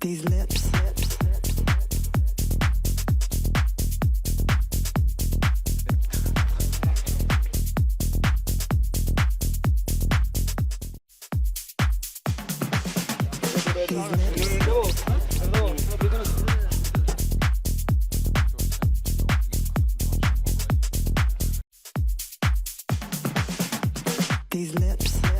These lips. These lips.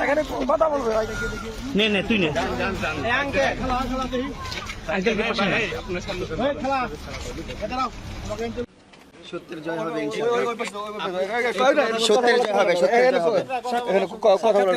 এখানে কথা বলবে নে নে তুই নে। সত্যের জয় হবে সত্যের জয় হবে সত্যের জয় হবে। এখানে কথা বলার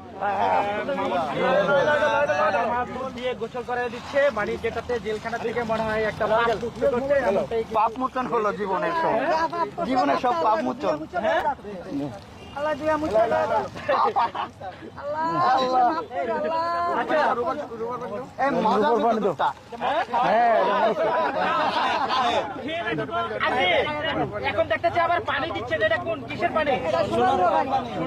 দিয়ে গোসল করে দিচ্ছে যেটাতে জেলখানা থেকে মনে হয় একটা পাপ মোচন হলো জীবনের সব। জীবনের সব পাপ মোচন। আল্লাহ দিয়া মুছে দাও। আল্লাহ। মাফ করে আল্লাহ। এই মজা তো হ্যাঁ এখন দেখতেছি আবার পানি দিচ্ছে এটা কোন কিসের পানি?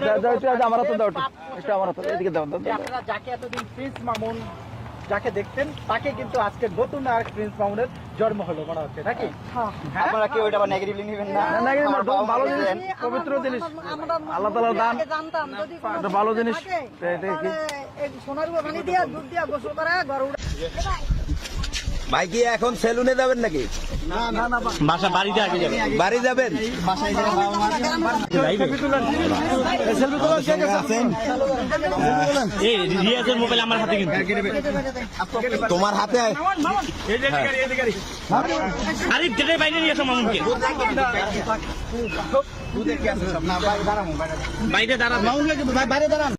দাও, দাও, আমার হাতে দাও একটু। একটু আমার হাতে এদিকে দাও দাও, দাও। আপনারা যাকে এতদিন প্রিন্স মামুন যাকে দেখতেন তাকে কিন্তু আজকে নতুন আর প্রিন্স মামুনের জন্ম হলো মনে হচ্ছে নাকি? আপনারা কি ওইটা নেগেটিভলি নেবেন না। না, না, কিন্তু আমার ভালো জিনিস পবিত্র জিনিস আল্লাহ তাআলা দান। আগে জানতাম যদি কোনো একটা ভালো জিনিস। সোনার পানি দিয়া দুধ দিয়া গোসল করা ঘর উঠে ভাই কি এখন সেলুনে যাবেন নাকি? বাসা বাড়িতে আগে বাড়ি যাবেন? রিয়াজের মোবাইল আমার হাতে কিন্তু। তোমার হাতে আরে বাইরে নিয়ে আসো মামুনকে। বাইরে দাঁড়াবে বাইরে দাঁড়ান।